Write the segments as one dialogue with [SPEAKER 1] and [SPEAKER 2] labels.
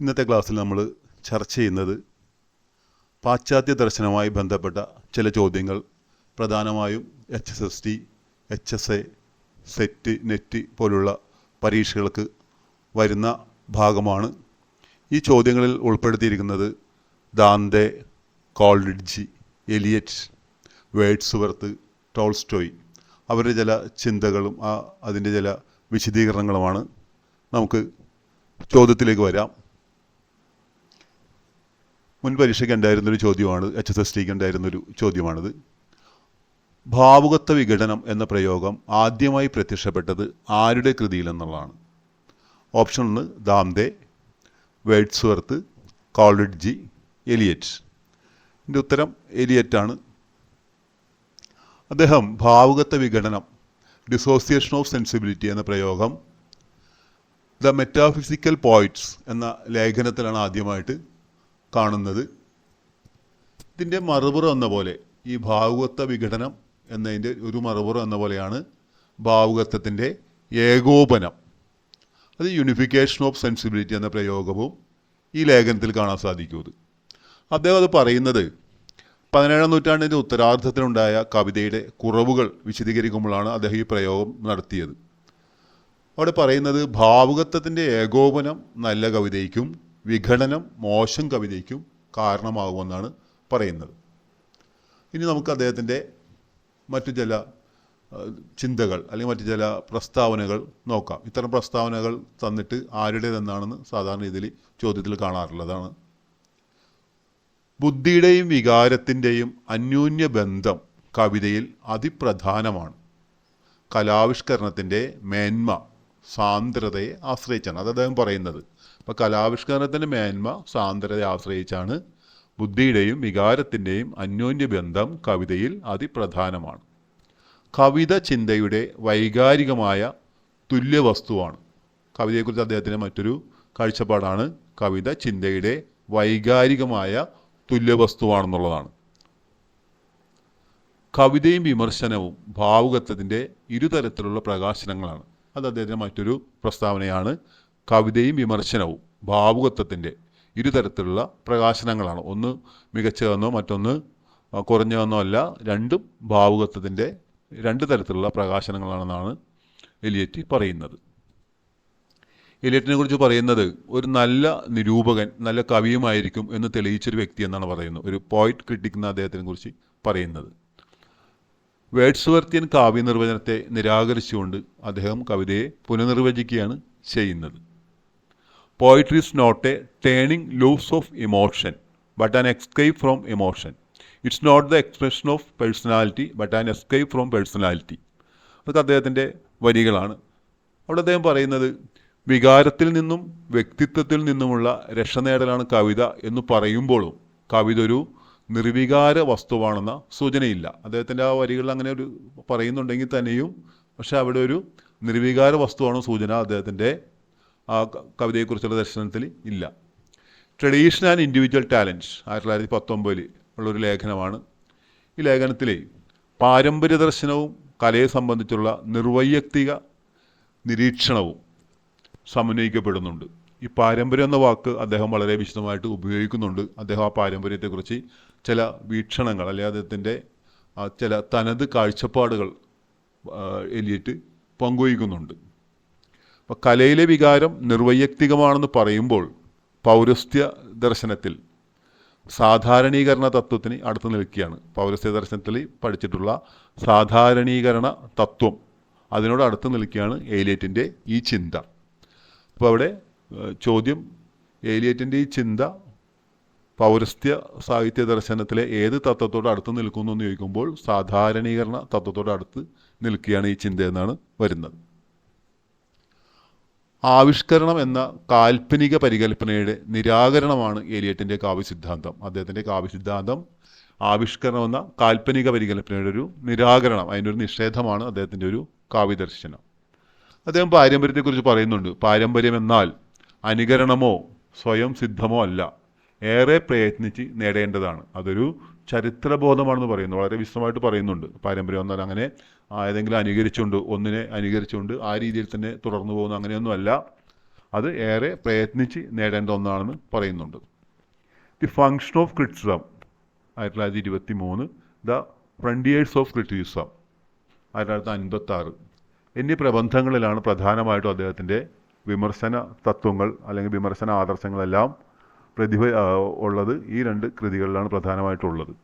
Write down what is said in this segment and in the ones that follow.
[SPEAKER 1] ഇന്നത്തെ ക്ലാസ്സിൽ നമ്മൾ ചർച്ച ചെയ്യുന്നത് പാശ്ചാത്യ ദർശനവുമായി ബന്ധപ്പെട്ട ചില ചോദ്യങ്ങൾ. പ്രധാനമായും H S S T H S A SET NET പോലുള്ള പരീക്ഷകൾക്ക് വരുന്ന ഭാഗമാണ്. ഈ ചോദ്യങ്ങളിൽ ഉൾപ്പെടുത്തിയിരിക്കുന്നത് Dante Coleridge Eliot Wordsworth Tolstoy. അവരുടെ ചില ചിന്തകളും ആ അതിന്റെ ചില വിശദീകരണങ്ങളുമാണ്. നമുക്ക് ചോദ്യത്തിലേക്ക് വരാം. മുൻ പരീക്ഷയ്ക്ക് ഉണ്ടായിരുന്നൊരു ചോദ്യമാണ് എച്ച് എസ് എസ് ടിക്ക് ഉണ്ടായിരുന്നൊരു ചോദ്യമാണിത്. ഭാവുകത്വ വിഘടനം എന്ന പ്രയോഗം ആദ്യമായി പ്രത്യക്ഷപ്പെട്ടത് ആരുടെ കൃതിയിൽ എന്നുള്ളതാണ് ഓപ്ഷൻ ഒന്ന് ദാംദേ വേഡ്സ്വർത്ത് കോൾഡിഡ്ജി എലിയറ്റ്. ഇതിന്റെ ഉത്തരം എലിയറ്റാണ്. അദ്ദേഹം ഭാവുകത്വ വിഘടനം ഡിസോസിയേഷൻ ഓഫ് സെൻസിബിലിറ്റി എന്ന പ്രയോഗം ദ മെറ്റാഫിസിക്കൽ പോയിറ്റ്സ് എന്ന ലേഖനത്തിലാണ് ആദ്യമായിട്ട് കാണുന്നത്. ഇതിന്റെ മറുപുറം എന്ന പോലെ ഈ ഭാവുകത്വ വിഘടനം എന്നതിന്റെ ഒരു മറുപുറം എന്ന പോലെയാണ് ഭാവുകത്വത്തിന്റെ ഏകോപനം. അത് യൂണിഫിക്കേഷൻ ഓഫ് സെൻസിബിലിറ്റി എന്ന പ്രയോഗവും ഈ ലേഖനത്തിൽ കാണാൻ സാധിക്കുന്നത് അദ്ദേഹം അത് പറയുന്നത് പതിനേഴാം നൂറ്റാണ്ടിന്റെ ഉത്തരാർദ്ധത്തിലുണ്ടായ കവിതയുടെ കുറവുകൾ വിശദീകരിക്കുമ്പോഴാണ് അദ്ദേഹം ഈ പ്രയോഗം നടത്തിയത്. അവിടെ പറയുന്നത് ഭാവുകത്വത്തിന്റെ ഏകോപനം നല്ല കവിതയ്ക്കും വിഘടനം മോശം കവിതയ്ക്കും കാരണമാകുമെന്നാണ് പറയുന്നത്. ഇനി നമുക്ക് അദ്ദേഹത്തിന്റെ മറ്റു ചില ചിന്തകൾ അല്ലെങ്കിൽ മറ്റു ചില പ്രസ്താവനകൾ നോക്കാം. ഇത്തരം പ്രസ്താവനകൾ തന്നിട്ട് ആരുടേതെന്നാണെന്ന് സാധാരണ രീതിയിൽ ചോദ്യത്തിൽ കാണാറുള്ളതാണ്. ബുദ്ധിയുടെയും വികാരത്തിന്റെയും അന്യോന്യ ബന്ധം കവിതയിൽ അതിപ്രധാനമാണ്. കലാവിഷ്കരണത്തിന്റെ മേന്മ സാന്ദ്രതയെ ആശ്രയിച്ചാണ്. അത് അദ്ദേഹം പറയുന്നത്. അപ്പോൾ കലാവിഷ്കരണത്തിന്റെ മേന്മ സാന്ദ്രതയെ ആശ്രയിച്ചാണ് ബുദ്ധിയുടെയും വികാരത്തിന്റെയും അന്യോന്യ ബന്ധം കവിതയിൽ അതിപ്രധാനമാണ്. കവിത ചിന്തയുടെ വൈകാരികമായ തുല്യ വസ്തുവാണ് കവിതയെക്കുറിച്ച് അദ്ദേഹത്തിന്റെ മറ്റൊരു കാഴ്ചപ്പാടാണ് കവിത ചിന്തയുടെ വൈകാരികമായ തുല്യ തുല്യവസ്തുവാണെന്നുള്ളതാണ്. കവിതയും വിമർശനവും ഭാവുകത്വത്തിന്റെ ഇരുതരത്തിലുള്ള പ്രകാശനങ്ങളാണ്. അത് അദ്ദേഹത്തിന്റെ മറ്റൊരു പ്രസ്താവനയാണ്. കവിതയും വിമർശനവും ഭാവുകത്വത്തിന്റെ ഇരുതരത്തിലുള്ള പ്രകാശനങ്ങളാണ്. ഒന്ന് മികച്ചതെന്നോ മറ്റൊന്ന് കുറഞ്ഞതെന്നോ അല്ല രണ്ടും ഭാവുകത്വത്തിന്റെ രണ്ട് തരത്തിലുള്ള പ്രകാശനങ്ങളാണെന്നാണ് എലിയറ്റ് പറയുന്നത്. എലിയറ്റിനെ കുറിച്ച് പറയുന്നത് ഒരു നല്ല നിരൂപകൻ നല്ല കവിയുമായിരിക്കും എന്ന് തെളിയിച്ചൊരു വ്യക്തി എന്നാണ് പറയുന്നത്. ഒരു പോയിറ്റ് ക്രിട്ടിക് എന്ന അദ്ദേഹത്തിനെ കുറിച്ച് പറയുന്നത്. വേഡ്സ്വർത്തിയൻ കാവ്യനിർവചനത്തെ നിരാകരിച്ചുകൊണ്ട് അദ്ദേഹം കവിതയെ പുനർനിർവചിക്കുകയാണ് ചെയ്യുന്നത്. Poetry is not a turning loose of emotion but an escape from emotion it's not the expression of personality but an escape from personality അതൊക്കെ അദ്ദേഹത്തിന്റെ വരികളാണ്. അവിടെ അദ്ദേഹം പറയുന്നത് വികാരത്തിൽ നിന്നും വ്യക്തിത്വത്തിൽ നിന്നുമുള്ള രക്ഷ നേടലാണ് കവിത എന്ന് പറയുമ്പോഴും കവിത ഒരു നിർവികാര വസ്തുവാണെന്ന സൂചനയില്ല. അദ്ദേഹത്തിന്റെ ആ വരികളിൽ അങ്ങനെ ഒരു പറയുന്നുണ്ടെങ്കിൽ തന്നെയും പക്ഷേ അവിടെ ഒരു നിർവികാര വസ്തുവാണ് സൂചന അദ്ദേഹത്തിന്റെ ആ കവിതയെക്കുറിച്ചുള്ള ദർശനത്തിൽ ഇല്ല. ട്രഡീഷണൽ ആൻഡ് ഇൻഡിവിജ്വൽ ടാലൻസ് ആയിരത്തി തൊള്ളായിരത്തി പത്തൊമ്പതിൽ ഉള്ളൊരു ലേഖനമാണ്. ഈ ലേഖനത്തിൽ പാരമ്പര്യ ദർശനവും കലയെ സംബന്ധിച്ചുള്ള നിർവൈയക്തിക നിരീക്ഷണവും സമന്വയിക്കപ്പെടുന്നുണ്ട്. ഈ പാരമ്പര്യം എന്ന വാക്ക് അദ്ദേഹം വളരെ വിശദമായിട്ട് ഉപയോഗിക്കുന്നുണ്ട്. അദ്ദേഹം ആ പാരമ്പര്യത്തെക്കുറിച്ച് ചില വീക്ഷണങ്ങൾ അല്ലെങ്കിൽ അദ്ദേഹത്തിന്റെ ചില തനത് കാഴ്ചപ്പാടുകൾ എലിയിട്ട് പങ്കുവയ്ക്കുന്നുണ്ട്. അപ്പോൾ കലയിലെ വികാരം നിർവൈയക്തികമാണെന്ന് പറയുമ്പോൾ പൗരസ്ത്യ ദർശനത്തിൽ സാധാരണീകരണ തത്വത്തിന് അടുത്ത് നിൽക്കുകയാണ്. പൗരസ്ത്യ ദർശനത്തിൽ പഠിച്ചിട്ടുള്ള സാധാരണീകരണ തത്വം അതിനോട് അടുത്ത് നിൽക്കുകയാണ് ഏലിയറ്റിന്റെ ഈ ചിന്ത. അപ്പോൾ അവിടെ ചോദ്യം ഏലിയറ്റിന്റെ ഈ ചിന്ത പൗരസ്ത്യ സാഹിത്യ ദർശനത്തിലെ ഏത് തത്വത്തോട് അടുത്ത് നിൽക്കുന്നു എന്ന് ചോദിക്കുമ്പോൾ സാധാരണീകരണ തത്വത്തോട് അടുത്ത് നിൽക്കുകയാണ് ഈ ചിന്ത എന്നാണ് വരുന്നത്. ആവിഷ്കരണം എന്ന കാൽപ്പനിക പരികൽപ്പനയുടെ നിരാകരണമാണ് ഏലിയറ്റിന്റെ കാവ്യസിദ്ധാന്തം. അദ്ദേഹത്തിന്റെ കാവ്യസിദ്ധാന്തം ആവിഷ്കരണം എന്ന കാൽപ്പനിക പരികല്പനയുടെ ഒരു നിരാകരണം അതിന്റെ ഒരു നിഷേധമാണ് അദ്ദേഹത്തിന്റെ ഒരു കാവ്യദർശനം. അദ്ദേഹം പാരമ്പര്യത്തെക്കുറിച്ച് പറയുന്നുണ്ട്. പാരമ്പര്യം എന്നാൽ അനുകരണമോ സ്വയം സിദ്ധമോ അല്ല. ഏറെ പ്രയത്നിച്ച് നേടേണ്ടതാണ്. അതൊരു ചരിത്രബോധമാണെന്ന് പറയുന്നു. വളരെ വിശദമായിട്ട് പറയുന്നുണ്ട്. പാരമ്പര്യം എന്നാൽ അങ്ങനെ ഏതെങ്കിലും അനുകരിച്ചുകൊണ്ട് ഒന്നിനെ അനുകരിച്ചുകൊണ്ട് ആ രീതിയിൽ തന്നെ തുടർന്നു പോകുന്നു അങ്ങനെയൊന്നുമല്ല. അത് ഏറെ പ്രയത്നിച്ച് നേടേണ്ട ഒന്നാണെന്ന് പറയുന്നുണ്ട്. ദി ഫങ്ഷൻ ഓഫ് ക്രിറ്റിസം ആയിരത്തി തൊള്ളായിരത്തി ഇരുപത്തി മൂന്ന് ദ ഫ്രണ്ടിയേഴ്സ് ഓഫ് ക്രിറ്റിസം ആയിരത്തി തൊള്ളായിരത്തി അൻപത്തി ആറ് എന്നീ പ്രബന്ധങ്ങളിലാണ് പ്രധാനമായിട്ടും അദ്ദേഹത്തിന്റെ വിമർശന തത്വങ്ങൾ അല്ലെങ്കിൽ വിമർശന ആദർശങ്ങളെല്ലാം പ്രതിഭ ഉള്ളത്. ഈ രണ്ട് കൃതികളിലാണ് പ്രധാനമായിട്ടുള്ളത്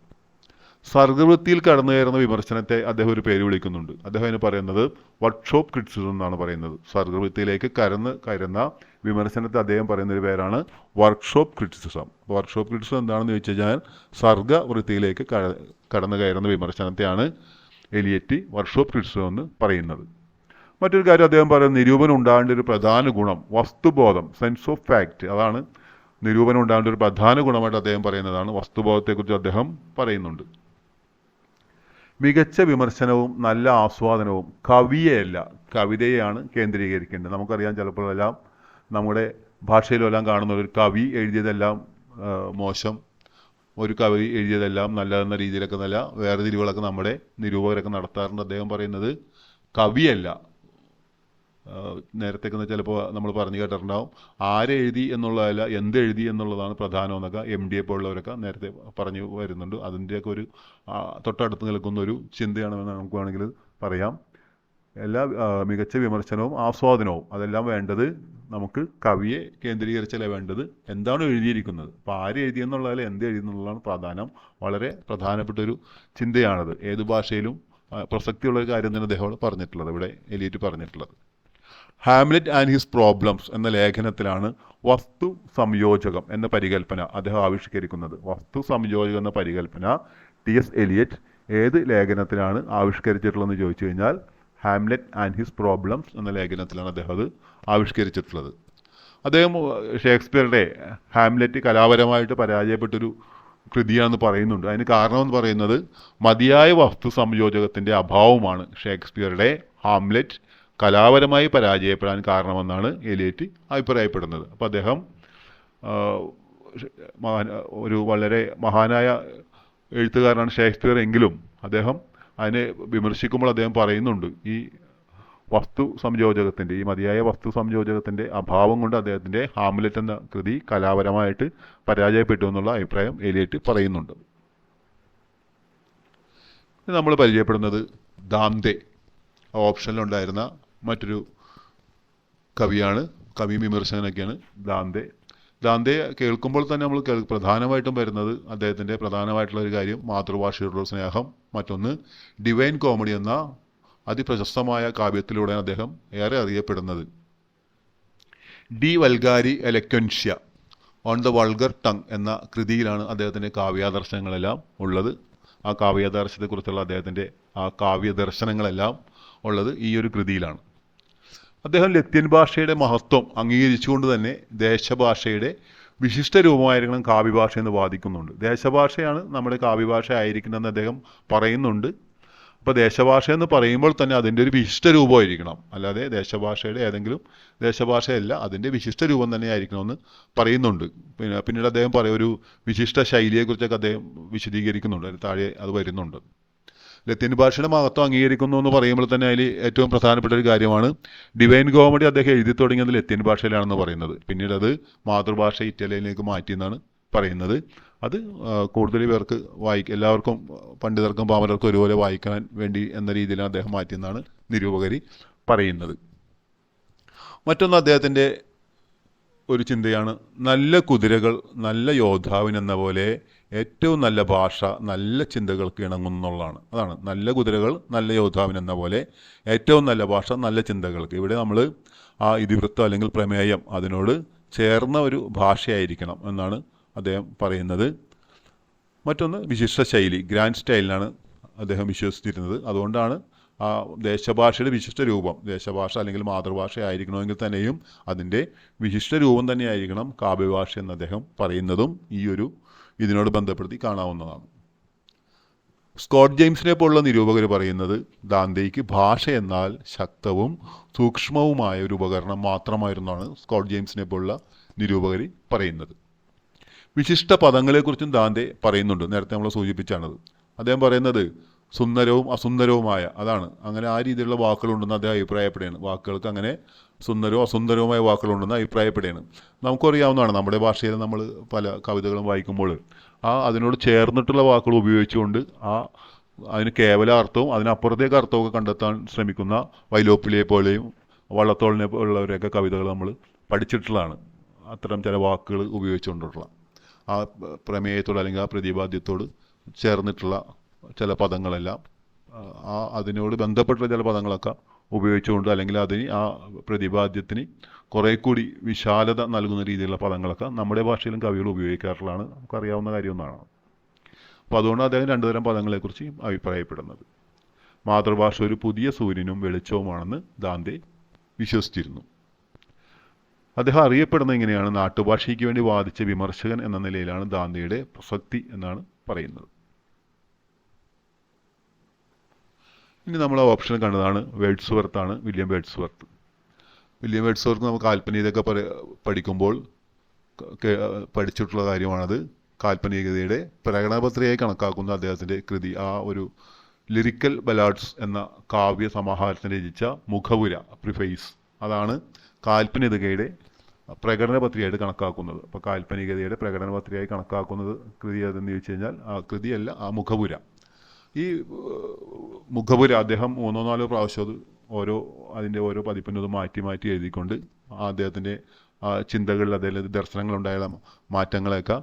[SPEAKER 1] സർഗവൃത്തിയിൽ കടന്നു കയറുന്ന വിമർശനത്തെ അദ്ദേഹം ഒരു പേര് വിളിക്കുന്നുണ്ട്. അദ്ദേഹം അതിന് പറയുന്നത് വർക്ക്ഷോപ്പ് ക്രിറ്റിസിസം എന്നാണ് പറയുന്നത്. സർഗവൃത്തിയിലേക്ക് കരന്ന് കയറുന്ന വിമർശനത്തെ അദ്ദേഹം പറയുന്ന ഒരു പേരാണ് വർക്ക്ഷോപ്പ് ക്രിറ്റിസിസം വർക്ക്ഷോപ്പ് ക്രിറ്റിസിസം എന്താണെന്ന് ചോദിച്ചു കഴിഞ്ഞാൽ സർഗവൃത്തിയിലേക്ക് കടന്നു കയറുന്ന വിമർശനത്തെയാണ് എലിയറ്റി വർക്ക്ഷോപ്പ് ക്രിറ്റിസിസം എന്ന് പറയുന്നത്. മറ്റൊരു കാര്യം അദ്ദേഹം പറയുന്നത് നിരൂപണം ഉണ്ടാകേണ്ട ഒരു പ്രധാന ഗുണം വസ്തുബോധം സെൻസ് ഓഫ് ഫാക്റ്റ് അതാണ് നിരൂപണം ഉണ്ടാകേണ്ട ഒരു പ്രധാന ഗുണമായിട്ട് അദ്ദേഹം പറയുന്നതാണ് വസ്തുബോധത്തെക്കുറിച്ച് അദ്ദേഹം പറയുന്നുണ്ട്. മികച്ച വിമർശനവും നല്ല ആസ്വാദനവും കവിയെയല്ല കവിതയെയാണ് കേന്ദ്രീകരിക്കേണ്ടത്. നമുക്കറിയാം ചിലപ്പോഴെല്ലാം നമ്മുടെ ഭാഷയിലെല്ലാം കാണുന്ന ഒരു കവി എഴുതിയതെല്ലാം മോശം. ഒരു കവി എഴുതിയതെല്ലാം നല്ലതെന്ന രീതിയിലൊക്കെ നല്ല വേറെ വേർതിരിവുകളൊക്കെ നമ്മുടെ നിരൂപകരൊക്കെ നടത്താറുണ്ട്. അദ്ദേഹം പറയുന്നത് കവിയല്ല നേരത്തേക്ക് ചിലപ്പോൾ നമ്മൾ പറഞ്ഞു കേട്ടിട്ടുണ്ടാവും. ആരെഴുതി എന്നുള്ളതല്ല എന്ത് എഴുതി എന്നുള്ളതാണ് പ്രധാനം എന്നൊക്കെ എം ഡി എ പോലുള്ളവരൊക്കെ നേരത്തെ പറഞ്ഞു വരുന്നുണ്ട്. അതിന്റെയൊക്കെ ഒരു തൊട്ടടുത്ത് നിൽക്കുന്ന ഒരു ചിന്തയാണെന്ന് നമുക്ക് വേണമെങ്കിൽ പറയാം. എല്ലാ മികച്ച വിമർശനവും ആസ്വാദനവും അതെല്ലാം വേണ്ടത് നമുക്ക് കവിയെ കേന്ദ്രീകരിച്ചല്ലേ വേണ്ടത്? എന്താണ് എഴുതിയിരിക്കുന്നത്? അപ്പോൾ ആര് എഴുതി എന്നുള്ളതല്ല എന്ത് എഴുതി എന്നുള്ളതാണ് പ്രാധാന്യം. വളരെ പ്രധാനപ്പെട്ട ഒരു ചിന്തയാണത്. ഏത് ഭാഷയിലും പ്രസക്തിയുള്ള ഒരു കാര്യം തന്നെ അദ്ദേഹം പറഞ്ഞിട്ടുള്ളത് ഇവിടെ എലിയിട്ട് പറഞ്ഞിട്ടുള്ളത്. ഹാംലെറ്റ് ആൻഡ് ഹിസ് പ്രോബ്ലംസ് എന്ന ലേഖനത്തിലാണ് വസ്തു സംയോജകം എന്ന പരികല്പന അദ്ദേഹം ആവിഷ്കരിക്കുന്നത്. വസ്തു സംയോജകം എന്ന പരികല്പന ടി എസ് എലിയറ്റ് ഏത് ലേഖനത്തിലാണ് ആവിഷ്കരിച്ചിട്ടുള്ളതെന്ന് ചോദിച്ചു കഴിഞ്ഞാൽ ഹാംലെറ്റ് ആൻഡ് ഹിസ് പ്രോബ്ലംസ് എന്ന ലേഖനത്തിലാണ് അദ്ദേഹം അത് ആവിഷ്കരിച്ചിട്ടുള്ളത്. അദ്ദേഹം ഷേക്സ്പിയറുടെ ഹാംലെറ്റ് കലാപരമായിട്ട് പരാജയപ്പെട്ടൊരു കൃതിയാണെന്ന് പറയുന്നുണ്ട്. അതിന് കാരണമെന്ന് പറയുന്നത് മതിയായ വസ്തു സംയോജകത്തിന്റെ അഭാവമാണ് ഷേക്സ്പിയറുടെ ഹാംലെറ്റ് കലാപരമായി പരാജയപ്പെടാൻ കാരണമെന്നാണ് എലിയറ്റ് അഭിപ്രായപ്പെടുന്നത്. അപ്പോൾ അദ്ദേഹം ഒരു വളരെ മഹാനായ എഴുത്തുകാരനാണ് ഷേക്സ്പിയർ എങ്കിലും അദ്ദേഹം അതിനെ വിമർശിക്കുമ്പോൾ അദ്ദേഹം പറയുന്നുണ്ട് ഈ വസ്തു സംയോജകത്തിന്റെ ഈ മതിയായ വസ്തു സംയോജകത്തിന്റെ അഭാവം കൊണ്ട് അദ്ദേഹത്തിന്റെ ഹാംലെറ്റ് എന്ന കൃതി കലാപരമായിട്ട് പരാജയപ്പെട്ടു എന്നുള്ള അഭിപ്രായം എലിയറ്റ് പറയുന്നുണ്ട്. നമ്മൾ പരിചയപ്പെടുന്നത് ദാന്തെ ഓപ്ഷനിലുണ്ടായിരുന്ന മറ്റൊരു കവിയാണ് കവി വിമർശകനൊക്കെയാണ് ദാന്തെ. ദാന്തെ കേൾക്കുമ്പോൾ തന്നെ നമ്മൾ കേൾ പ്രധാനമായിട്ടും വരുന്നത് അദ്ദേഹത്തിന്റെ പ്രധാനമായിട്ടുള്ള ഒരു കാര്യം മാതൃഭാഷയോടുള്ള സ്നേഹം. മറ്റൊന്ന് ഡിവൈൻ കോമഡി എന്ന അതിപ്രശസ്തമായ കാവ്യത്തിലൂടെയാണ് അദ്ദേഹം ഏറെ അറിയപ്പെടുന്നത്. De Vulgari Eloquentia on the vulgar tongue എന്ന കൃതിയിലാണ് അദ്ദേഹത്തിന്റെ കാവ്യാദർശനങ്ങളെല്ലാം ഉള്ളത്. ആ കാവ്യാദർശത്തെക്കുറിച്ചുള്ള അദ്ദേഹത്തിന്റെ ആ കാവ്യദർശനങ്ങളെല്ലാം ഉള്ളത് ഈ ഒരു കൃതിയിലാണ്. അദ്ദേഹം ലത്തീൻ ഭാഷയുടെ മഹത്വം അംഗീകരിച്ചുകൊണ്ട് തന്നെ ദേശഭാഷയുടെ വിശിഷ്ട രൂപമായിരിക്കണം കാവ്യഭാഷ എന്ന് വാദിക്കുന്നുണ്ട്. ദേശഭാഷയാണ് നമ്മുടെ കാവ്യഭാഷ ആയിരിക്കണമെന്ന് അദ്ദേഹം പറയുന്നുണ്ട്. അപ്പോൾ ദേശഭാഷ എന്ന് പറയുമ്പോൾ തന്നെ അതിന്റെ ഒരു വിശിഷ്ട രൂപമായിരിക്കണം. അല്ലാതെ ദേശഭാഷയുടെ ഏതെങ്കിലും ദേശഭാഷയല്ല അതിന്റെ വിശിഷ്ട രൂപം തന്നെ ആയിരിക്കണമെന്ന് പറയുന്നുണ്ട്. പിന്നെ പിന്നീട് അദ്ദേഹം പറയും ഒരു വിശിഷ്ട ശൈലിയെക്കുറിച്ചൊക്കെ അദ്ദേഹം വിശദീകരിക്കുന്നുണ്ട്. താഴെ അത് വരുന്നുണ്ട്. ലത്തീൻ ഭാഷയുടെ മഹത്വം അംഗീകരിക്കുന്നു എന്ന് പറയുമ്പോൾ തന്നെ അതിൽ ഏറ്റവും പ്രധാനപ്പെട്ട ഒരു കാര്യമാണ്. ഡിവൈൻ കോമഡി അദ്ദേഹം എഴുതി തുടങ്ങിയത് ലത്തീൻ ഭാഷയിലാണെന്ന് പറയുന്നത്. പിന്നീട് അത് മാതൃഭാഷ ഇറ്റലിയിലേക്ക് മാറ്റി എന്നാണ് പറയുന്നത്. അത് കൂടുതൽ പേർക്ക് വായിക്ക എല്ലാവർക്കും പണ്ഡിതർക്കും പാമരർക്കും ഒരുപോലെ വായിക്കാൻ വേണ്ടി എന്ന രീതിയിലാണ് അദ്ദേഹം മാറ്റിയെന്നാണ് നിരൂപകരി പറയുന്നത്. മറ്റൊന്ന് അദ്ദേഹത്തിന്റെ ഒരു ചിന്തയാണ്. നല്ല കുതിരകൾ നല്ല യോദ്ധാവിനെന്ന പോലെ ഏറ്റവും നല്ല ഭാഷ നല്ല ചിന്തകൾക്ക് ഇണങ്ങുന്നുള്ളതാണ് അതാണ്. നല്ല കുതിരകൾ നല്ല യോദ്ധാവിനെന്ന പോലെ ഏറ്റവും നല്ല ഭാഷ നല്ല ചിന്തകൾക്ക്. ഇവിടെ നമ്മൾ ആ ഇതിവൃത്തം അല്ലെങ്കിൽ പ്രമേയം അതിനോട് ചേർന്ന ഒരു ഭാഷയായിരിക്കണം എന്നാണ് അദ്ദേഹം പറയുന്നത്. മറ്റൊന്ന് വിശിഷ്ട ശൈലി ഗ്രാൻഡ് സ്റ്റൈലിലാണ് അദ്ദേഹം വിശ്വസിച്ചിരുന്നത്. അതുകൊണ്ടാണ് ആ ദേശഭാഷയുടെ വിശിഷ്ട രൂപം ദേശഭാഷ അല്ലെങ്കിൽ മാതൃഭാഷ ആയിരിക്കണമെങ്കിൽ തന്നെയും അതിന്റെ വിശിഷ്ട രൂപം തന്നെയായിരിക്കണം കാവ്യഭാഷ എന്ന് അദ്ദേഹം പറയുന്നതും ഈ ഒരു ഇതിനോട് ബന്ധപ്പെടുത്തി കാണാവുന്നതാണ്. സ്കോട്ട് ജെയിംസിനെ പോലുള്ള നിരൂപകർ പറയുന്നത് ദാന്തേക്ക് ഭാഷ എന്നാൽ ശക്തവും സൂക്ഷ്മവുമായ ഒരു ഉപകരണം മാത്രമായിരുന്നാണ് സ്കോട്ട് ജെയിംസിനെ പോലുള്ള നിരൂപകർ പറയുന്നത്. വിശിഷ്ട പദങ്ങളെക്കുറിച്ചും ദാന്തെ പറയുന്നുണ്ട് നേരത്തെ നമ്മൾ സൂചിപ്പിച്ചാണത്. അദ്ദേഹം പറയുന്നത് സുന്ദരവും അസുന്ദരവുമായ അതാണ്. അങ്ങനെ ആ രീതിയിലുള്ള വാക്കുകളുണ്ടെന്ന് അദ്ദേഹം അഭിപ്രായപ്പെടുകയാണ്. വാക്കുകൾക്ക് അങ്ങനെ സുന്ദരവും അസുന്ദരവുമായ വാക്കുകളുണ്ടെന്ന് അഭിപ്രായപ്പെടുകയാണ്. നമുക്കറിയാവുന്നതാണ് നമ്മുടെ ഭാഷയിൽ നമ്മൾ പല കവിതകളും വായിക്കുമ്പോൾ ആ അതിനോട് ചേർന്നിട്ടുള്ള വാക്കുകൾ ഉപയോഗിച്ചുകൊണ്ട് ആ അതിന് കേവല അർത്ഥവും അതിനപ്പുറത്തേക്ക് അർത്ഥമൊക്കെ കണ്ടെത്താൻ ശ്രമിക്കുന്ന വൈലോപ്പിലിയെ പോലെയും വള്ളത്തോളിനെ പോലുള്ളവരെയൊക്കെ കവിതകൾ നമ്മൾ പഠിച്ചിട്ടുള്ളതാണ്. അത്തരം ചില വാക്കുകൾ ഉപയോഗിച്ചുകൊണ്ടുള്ള ആ പ്രമേയത്തോട് അല്ലെങ്കിൽ ആ പ്രതിപാദ്യത്തോട് ചേർന്നിട്ടുള്ള ചില പദങ്ങളെല്ലാം ആ, അതിനോട് ബന്ധപ്പെട്ടുള്ള ചില പദങ്ങളൊക്കെ ഉപയോഗിച്ചുകൊണ്ട് അല്ലെങ്കിൽ അതിന് ആ പ്രതിപാദ്യത്തിന് കുറേ കൂടി വിശാലത നൽകുന്ന രീതിയിലുള്ള പദങ്ങളൊക്കെ നമ്മുടെ ഭാഷയിലും കവികൾ ഉപയോഗിക്കാറുള്ളതാണ്. നമുക്കറിയാവുന്ന കാര്യമൊന്നാണ്. അപ്പോൾ അതുകൊണ്ട് അദ്ദേഹം രണ്ടുതരം പദങ്ങളെക്കുറിച്ച് അഭിപ്രായപ്പെടുന്നത്. മാതൃഭാഷ ഒരു പുതിയ സൂര്യനും വെളിച്ചവുമാണെന്ന് ദാന്തെ വിശ്വസിച്ചിരുന്നു. അദ്ദേഹം അറിയപ്പെടുന്നത് ഇങ്ങനെയാണ് നാട്ടുഭാഷയ്ക്ക് വേണ്ടി വാദിച്ച വിമർശകൻ എന്ന നിലയിലാണ് ദാന്തിയുടെ പ്രസക്തി എന്നാണ് പറയുന്നത്. ഇനി നമ്മൾ ആ ഓപ്ഷൻ കണ്ടതാണ് Wordsworth William Wordsworth William Wordsworth നമുക്ക് കാൽപ്പനികതയൊക്കെ പറ പഠിക്കുമ്പോൾ പഠിച്ചിട്ടുള്ള കാര്യമാണത്. കാൽപ്പനികതയുടെ പ്രകടനപത്രയായി കണക്കാക്കുന്ന അദ്ദേഹത്തിന്റെ കൃതി ആ ഒരു ലിറിക്കൽ ബലാഡ്സ് എന്ന കാവ്യ സമാഹാരത്തിന് രചിച്ച മുഖപുര പ്രിഫേസ് അതാണ് കാൽപ്പനികതയുടെ പ്രകടന പത്രികയായിട്ട് കണക്കാക്കുന്നത്. അപ്പോൾ കാൽപ്പനികതയുടെ പ്രകടന പത്രികയായി കണക്കാക്കുന്നത് കൃതി ഏതെന്ന് ചോദിച്ചു കഴിഞ്ഞാൽ ആ കൃതിയല്ല ആ മുഖപുര. ഈ മുഖപുര അദ്ദേഹം മൂന്നോ നാലോ പ്രാവശ്യം അത് ഓരോ അതിന്റെ ഓരോ പതിപ്പിനും അത് മാറ്റി മാറ്റി എഴുതിക്കൊണ്ട് അദ്ദേഹത്തിന്റെ ചിന്തകളിൽ അദ്ദേഹത്തിന്റെ ദർശനങ്ങളുണ്ടായ മാറ്റങ്ങളെയൊക്കെ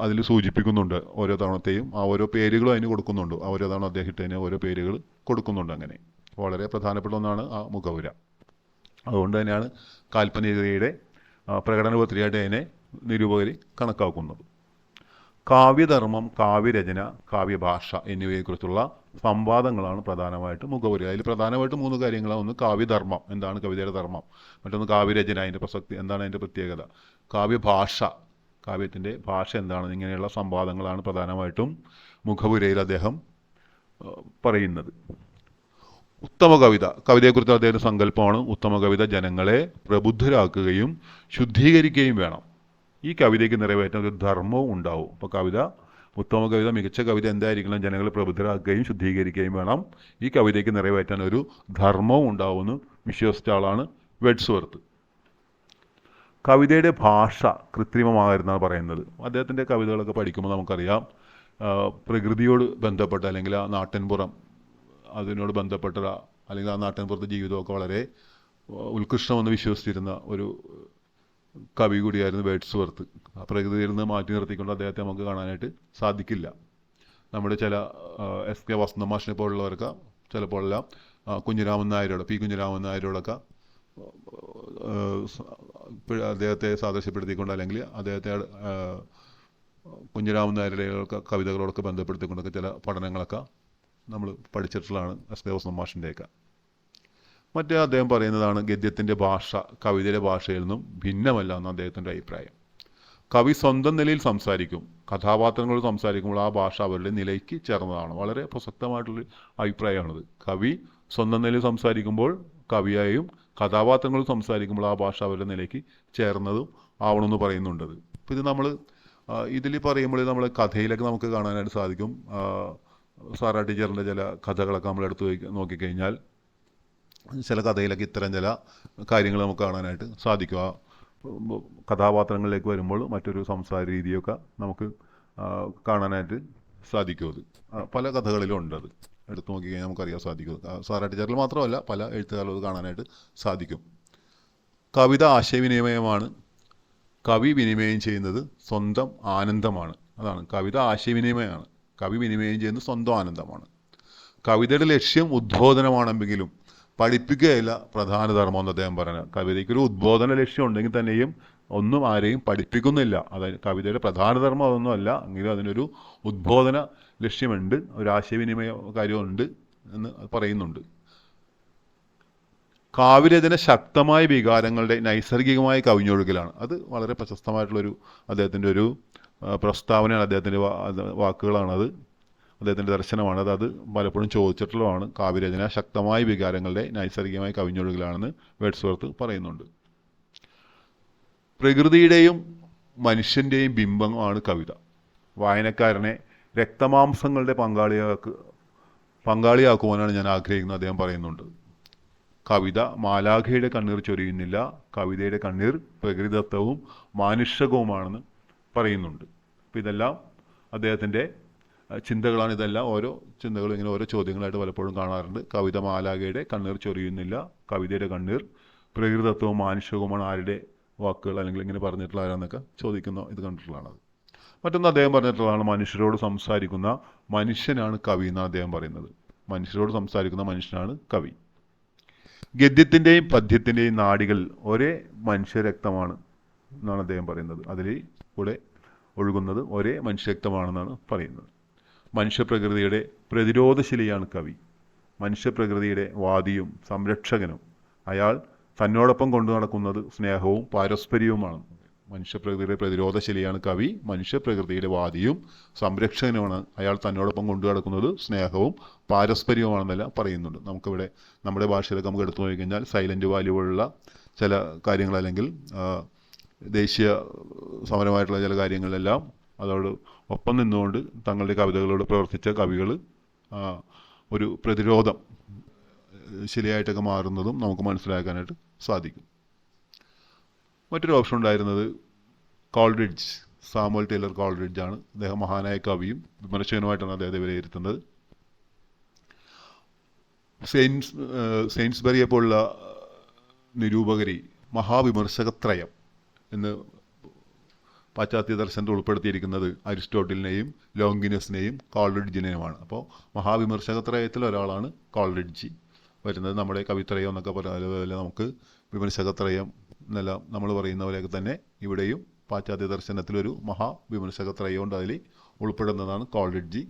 [SPEAKER 1] അതിൽ സൂചിപ്പിക്കുന്നുണ്ട് ഓരോ തവണത്തെയും. ആ ഓരോ പേരുകളും അതിന് കൊടുക്കുന്നുണ്ട്. ഓരോ തവണ അദ്ദേഹം ഇട്ടതിന് ഓരോ പേരുകൾ കൊടുക്കുന്നുണ്ട് അങ്ങനെ. വളരെ പ്രധാനപ്പെട്ട ഒന്നാണ് ആ മുഖപുര. അതുകൊണ്ട് തന്നെയാണ് കാൽപ്പനികതയുടെ പ്രകടന പത്രികയായിട്ട് അതിനെ നിരൂപകർ കണക്കാക്കുന്നത്. കാവ്യധർമ്മം കാവ്യരചന കാവ്യഭാഷ എന്നിവയെക്കുറിച്ചുള്ള സംവാദങ്ങളാണ് പ്രധാനമായിട്ട് മുഖപുരി അതിൽ പ്രധാനമായിട്ട് മൂന്ന് കാര്യങ്ങളാണ്. ഒന്ന് കാവ്യധർമ്മം. എന്താണ് കവിതയുടെ ധർമ്മം? മറ്റൊന്ന് കാവ്യരചന അതിന്റെ പ്രസക്തി എന്താണ് അതിന്റെ പ്രത്യേകത? കാവ്യഭാഷ. കാവ്യത്തിന്റെ ഭാഷ എന്താണ്? ഇങ്ങനെയുള്ള സംവാദങ്ങളാണ് പ്രധാനമായിട്ടും മുഖപുരയിൽ അദ്ദേഹം പറയുന്നത്. ഉത്തമ കവിത. കവിതയെക്കുറിച്ച് അദ്ദേഹത്തിന്റെ സങ്കല്പമാണ് ഉത്തമ കവിത ജനങ്ങളെ പ്രബുദ്ധരാക്കുകയും ശുദ്ധീകരിക്കുകയും വേണം. ഈ കവിതയ്ക്ക് നിറവേറ്റാൻ ഒരു ധർമ്മവും ഉണ്ടാവും. അപ്പോൾ കവിത ഉത്തമ കവിത മികച്ച കവിത എന്തായിരിക്കണം ജനങ്ങളെ പ്രബുദ്ധരാക്കുകയും ശുദ്ധീകരിക്കുകയും വേണം. ഈ കവിതയ്ക്ക് നിറവേറ്റാൻ ഒരു ധർമ്മവും ഉണ്ടാവുമെന്ന് വിശ്വസിച്ച ആളാണ് വെഡ്സ്വർത്ത്. കവിതയുടെ ഭാഷ കൃത്രിമമായിരുന്നാണ് പറയുന്നത്. അദ്ദേഹത്തിന്റെ കവിതകളൊക്കെ പഠിക്കുമ്പോൾ നമുക്കറിയാം പ്രകൃതിയോട് ബന്ധപ്പെട്ട അല്ലെങ്കിൽ ആ നാട്ടിൻപുറം അതിനോട് ബന്ധപ്പെട്ട അല്ലെങ്കിൽ ആ നാട്ടിൻപുറത്തെ ജീവിതമൊക്കെ വളരെ ഉത്കൃഷ്ടമെന്ന് വിശ്വസിച്ചിരുന്ന ഒരു കവി കൂടിയായിരുന്നു വേഡ്സ്വർത്ത്. വർത്ത് പ്രകൃതിയിൽ നിന്ന് മാറ്റി നിർത്തിക്കൊണ്ട് അദ്ദേഹത്തെ നമുക്ക് കാണാനായിട്ട് സാധിക്കില്ല. നമ്മുടെ ചില എസ് കെ വസന്തമാഷിനെ പോലുള്ളവരൊക്കെ ചിലപ്പോഴെല്ലാം കുഞ്ഞുരാമൻ കുഞ്ഞിരാമൻ നായരോട് പി കുഞ്ഞിരാമൻ നായരോടൊക്കെ അദ്ദേഹത്തെ സാദൃശ്യപ്പെടുത്തിക്കൊണ്ട് അല്ലെങ്കിൽ അദ്ദേഹത്തെ കുഞ്ഞുരാമൻ നായരുടെ കവിതകളോടൊക്കെ ബന്ധപ്പെടുത്തിക്കൊണ്ടൊക്കെ ചില പഠനങ്ങളൊക്കെ നമ്മൾ പഠിച്ചിട്ടുള്ളതാണ് എസ് കെ മാഷിന്റെയൊക്കെ. മറ്റേ അദ്ദേഹം പറയുന്നതാണ് ഗദ്യത്തിന്റെ ഭാഷ കവിതയുടെ ഭാഷയിൽ നിന്നും ഭിന്നമല്ല എന്ന് അദ്ദേഹത്തിന്റെ അഭിപ്രായം. കവി സ്വന്തം നിലയിൽ സംസാരിക്കും കഥാപാത്രങ്ങൾ സംസാരിക്കുമ്പോൾ ആ ഭാഷ അവരുടെ നിലയ്ക്ക് ചേർന്നതാണ്. വളരെ പ്രസക്തമായിട്ടുള്ള അഭിപ്രായമാണത്. കവി സ്വന്തം നിലയിൽ സംസാരിക്കുമ്പോൾ കവിയായും കഥാപാത്രങ്ങൾ സംസാരിക്കുമ്പോൾ ആ ഭാഷ അവരുടെ നിലയ്ക്ക് ചേർന്നതും ആവണമെന്ന് പറയുന്നുണ്ടത് അപ്പോൾ ഇത് നമ്മൾ ഇതിൽ പറയുമ്പോൾ നമ്മൾ കഥയിലൊക്കെ നമുക്ക് കാണാനായിട്ട് സാധിക്കും. സാറാ ടീച്ചറിന്റെ ചില കഥകളൊക്കെ നമ്മൾ എടുത്തു നോക്കി- നോക്കിക്കഴിഞ്ഞാൽ ചില കഥയിലൊക്കെ ഇത്തരം ചില കാര്യങ്ങൾ നമുക്ക് കാണാനായിട്ട് സാധിക്കും. ആ കഥാപാത്രങ്ങളിലേക്ക് വരുമ്പോൾ മറ്റൊരു സംസാര രീതിയൊക്കെ നമുക്ക് കാണാനായിട്ട് സാധിക്കും അത്. പല കഥകളിലും ഉണ്ട് അത്. എടുത്തു നോക്കിക്കഴിഞ്ഞാൽ നമുക്കറിയാൻ സാധിക്കും സാറാട്ടിച്ചാറിൽ സാറാ ടീച്ചറിൽ മാത്രമല്ല പല എഴുത്തുകാരും അത് കാണാനായിട്ട് സാധിക്കും. കവിത ആശയവിനിമയമാണ്. കവി വിനിമയം ചെയ്യുന്നത് സ്വന്തം ആനന്ദമാണ്. അതാണ്. കവിത ആശയവിനിമയമാണ്. കവി വിനിമയം ചെയ്യുന്നത് സ്വന്തം ആനന്ദമാണ്. കവിതയുടെ ലക്ഷ്യം ഉദ്ബോധനമാണെങ്കിലും പഠിപ്പിക്കുകയല്ല പ്രധാന ധർമ്മം എന്ന് അദ്ദേഹം പറയുന്നത് കവിതയ്ക്കൊരു ഉദ്ബോധന ലക്ഷ്യം ഉണ്ടെങ്കിൽ തന്നെയും ഒന്നും ആരെയും പഠിപ്പിക്കുന്നില്ല. അതായത് കവിതയുടെ പ്രധാന ധർമ്മം അതൊന്നുമല്ല എങ്കിലും അതിനൊരു ഉദ്ബോധന ലക്ഷ്യമുണ്ട്. ഒരു ആശയവിനിമയ കാര്യമുണ്ട് എന്ന് പറയുന്നുണ്ട്. കാവ്യരചന ശക്തമായ വികാരങ്ങളുടെ നൈസർഗികമായ കവിഞ്ഞൊഴുകലാണ്. അത് വളരെ പ്രശസ്തമായിട്ടുള്ളൊരു അദ്ദേഹത്തിന്റെ ഒരു പ്രസ്താവനയാണ് അദ്ദേഹത്തിന്റെ വാക്കുകളാണത്. അദ്ദേഹത്തിന്റെ ദർശനമാണ്. അത് അത് പലപ്പോഴും ചോദിച്ചിട്ടുള്ളതാണ്. കാവ്യരചന ശക്തമായ വികാരങ്ങളുടെ നൈസർഗികമായ കവിഞ്ഞൊഴുകലാണെന്ന് വേഡ്സ്വർത്ത് പറയുന്നുണ്ട്. പ്രകൃതിയുടെയും മനുഷ്യന്റെയും ബിംബമാണ് കവിത. വായനക്കാരനെ രക്തമാംസങ്ങളുടെ പങ്കാളിയാക്ക് പങ്കാളിയാക്കുവാനാണ് ഞാൻ ആഗ്രഹിക്കുന്നത് അദ്ദേഹം പറയുന്നുണ്ട്. കവിത മാലാഖയുടെ കണ്ണീർ ചൊരിയുന്നില്ല കവിതയുടെ കണ്ണീർ പ്രകൃതിദത്തവും മാനുഷികവുമാണെന്ന് പറയുന്നുണ്ട്. ഇതെല്ലാം അദ്ദേഹത്തിന്റെ ചിന്തകളാണ് ഇതെല്ലാം. ഓരോ ചിന്തകളും ഇങ്ങനെ ഓരോ ചോദ്യങ്ങളായിട്ട് പലപ്പോഴും കാണാറുണ്ട്. കവിത മാലാഖയുടെ കണ്ണീർ ചൊരിയുന്നില്ല കവിതയുടെ കണ്ണീർ പ്രകൃതത്വവും മാനുഷികവുമാണ് ആരുടെ വാക്കുകൾ അല്ലെങ്കിൽ ഇങ്ങനെ പറഞ്ഞിട്ടുള്ള ആരാന്നൊക്കെ ചോദിക്കുന്ന ഇത് കണ്ടിട്ടുള്ളതാണ് മറ്റൊന്ന് അദ്ദേഹം പറഞ്ഞിട്ടുള്ളതാണ് മനുഷ്യരോട് സംസാരിക്കുന്ന മനുഷ്യനാണ് കവി എന്നാണ് അദ്ദേഹം പറയുന്നത്. മനുഷ്യരോട് സംസാരിക്കുന്ന മനുഷ്യനാണ് കവി. ഗദ്യത്തിന്റെയും പദ്യത്തിന്റെയും നാടികൾ ഒരേ മനുഷ്യരക്തമാണ് എന്നാണ് അദ്ദേഹം പറയുന്നത്. അതിൽ കൂടെ ഒഴുകുന്നത് ഒരേ മനുഷ്യരക്തമാണെന്നാണ് പറയുന്നത്. മനുഷ്യപ്രകൃതിയുടെ പ്രതിരോധശിലയാണ് കവി. മനുഷ്യപ്രകൃതിയുടെ വാദിയും സംരക്ഷകനും. അയാൾ തന്നോടൊപ്പം കൊണ്ടു നടക്കുന്നത് സ്നേഹവും പാരസ്പര്യവുമാണ്. മനുഷ്യപ്രകൃതിയുടെ പ്രതിരോധശിലയാണ് കവി. മനുഷ്യപ്രകൃതിയുടെ വാദിയും സംരക്ഷകനുമാണ് അയാൾ തന്നോടൊപ്പം കൊണ്ടു നടക്കുന്നത് സ്നേഹവും പാരസ്പര്യവുമാണെന്നെല്ലാം പറയുന്നുണ്ട്. നമുക്കിവിടെ നമ്മുടെ ഭാഷയിലൊക്കെ നമുക്ക് എടുത്തു നോക്കിക്കഴിഞ്ഞാൽ സൈലന്റ് വാല്യൂ പോലുള്ള ചില കാര്യങ്ങൾ അല്ലെങ്കിൽ ദേശീയ സമരമായിട്ടുള്ള ചില കാര്യങ്ങളിലെല്ലാം അതോട് ഒപ്പം നിന്നുകൊണ്ട് തങ്ങളുടെ കവിതകളോട് പ്രവർത്തിച്ച കവികൾ ഒരു പ്രതിരോധം ശരിയായിട്ടൊക്കെ മാറുന്നതും നമുക്ക് മനസ്സിലാക്കാനായിട്ട് സാധിക്കും. മറ്റൊരു ഓപ്ഷൻ ഉണ്ടായിരുന്നത് കോൾറിഡ്ജ് സാമുവൽ ടൈലർ കോൾറിഡ്ജ് ആണ് അദ്ദേഹം മഹാനായ കവിയും വിമർശകനുമായിട്ടാണ് അദ്ദേഹത്തെ വിലയിരുത്തുന്നത്. സെയിൻസ് സെയിൻസ്ബറിയെ പോലുള്ള നിരൂപകരി മഹാവിമർശകത്രയം എന്ന് പാശ്ചാത്യ ദർശനത്തിൽ ഉൾപ്പെടുത്തിയിരിക്കുന്നത് അരിസ്റ്റോട്ടിലിനെയും ലോങ്കിനസിനെയും കോൾറിഡ്ജിനെയുമാണ്. അപ്പോൾ മഹാവിമർശകത്രയത്തിൽ ഒരാളാണ് കോൾറിഡ്ജി. വരുന്നത് നമ്മുടെ കവിത്രയം എന്നൊക്കെ പറയുന്നത് അതുപോലെ നമുക്ക് വിമർശകത്രയം എന്നെല്ലാം നമ്മൾ പറയുന്ന പോലെയൊക്കെ തന്നെ ഇവിടെയും പാശ്ചാത്യ ദർശനത്തിലൊരു മഹാവിമർശകത്രയമുണ്ട് അതിൽ ഉൾപ്പെടുന്നതാണ് കോൾറിഡ്ജി.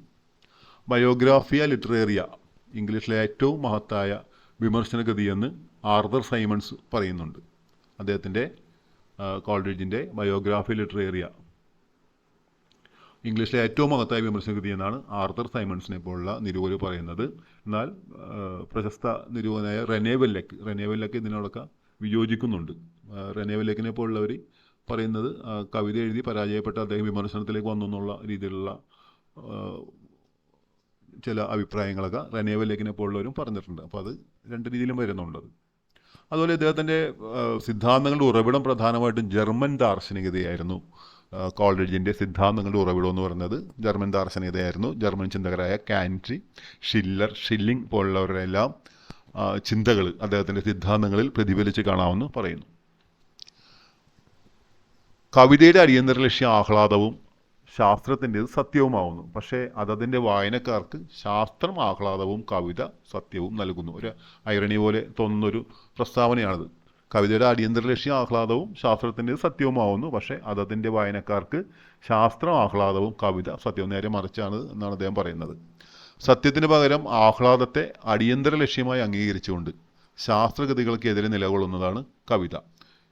[SPEAKER 1] ബയോഗ്രാഫിയ ലിറ്ററേറിയ ഇംഗ്ലീഷിലെ ഏറ്റവും മഹത്തായ വിമർശന കൃതിയെന്ന് ആർതർ സൈമൺസ് പറയുന്നുണ്ട്. അദ്ദേഹത്തിന്റെ കോൾറിഡ്ജിന്റെ ബയോഗ്രാഫി ലിറ്ററേറിയ ഇംഗ്ലീഷിലെ ഏറ്റവും മഹത്തായ വിമർശന കൃതി എന്നാണ് ആർതർ സൈമൺസിനെ പോലുള്ള നിരൂപകർ പറയുന്നത്. എന്നാൽ പ്രശസ്ത നിരൂപനായ റെനേവെല്ലക്ക് റെനേവെല്ലക്ക് റെനെ ഇതിനോടൊക്കെ വിയോജിക്കുന്നുണ്ട്. റെനേവെല്ലക്കിനെ റെനെ വെല്ലക്കിനെ പോലുള്ളവർ പറയുന്നത് കവിത എഴുതി പരാജയപ്പെട്ട അദ്ദേഹം വിമർശനത്തിലേക്ക് വന്നു എന്നുള്ള രീതിയിലുള്ള ചില അഭിപ്രായങ്ങളൊക്കെ റെനേവെല്ലക്കിനെ പോലുള്ളവരും പറഞ്ഞിട്ടുണ്ട്. അപ്പോൾ അത് രണ്ട് രീതിയിലും വരുന്നുണ്ട് അത്. അതുപോലെ ഇദ്ദേഹത്തിന്റെ സിദ്ധാന്തങ്ങളുടെ ഉറവിടം പ്രധാനമായിട്ടും ജർമ്മൻ ദാർശനികതയായിരുന്നു. കോളേജിന്റെ സിദ്ധാന്തങ്ങളുടെ ഉറവിടം എന്ന് പറയുന്നത് ജർമ്മൻ ദാർശനികതയായിരുന്നു. ജർമ്മൻ ചിന്തകരായ കാൻട്രി ഷില്ലർ ഷില്ലിംഗ് പോലുള്ളവരെല്ലാം ചിന്തകൾ അദ്ദേഹത്തിന്റെ സിദ്ധാന്തങ്ങളിൽ പ്രതിഫലിച്ച് കാണാമെന്ന് പറയുന്നു. കവിതയുടെ അടിയന്തര ലക്ഷ്യം ആഹ്ലാദവും ശാസ്ത്രത്തിന്റെത് സത്യവുമാവുന്നു. പക്ഷേ അതതിന്റെ വായനക്കാർക്ക് ശാസ്ത്രം ആഹ്ലാദവും കവിത സത്യവും നൽകുന്നു. ഒരു ഐറണി പോലെ തോന്നുന്നൊരു പ്രസ്താവനയാണിത്. കവിതയുടെ അടിയന്തര ലക്ഷ്യം ആഹ്ലാദവും ശാസ്ത്രത്തിന്റെ സത്യവുമാവുന്നു. പക്ഷേ അതതിന്റെ വായനക്കാർക്ക് ശാസ്ത്രം ആഹ്ലാദവും കവിത സത്യവും നേരെ മറിച്ചാണ് എന്നാണ് അദ്ദേഹം പറയുന്നത്. സത്യത്തിന് പകരം ആഹ്ലാദത്തെ അടിയന്തര ലക്ഷ്യമായി അംഗീകരിച്ചുകൊണ്ട് ശാസ്ത്രഗതികൾക്കെതിരെ നിലകൊള്ളുന്നതാണ് കവിത.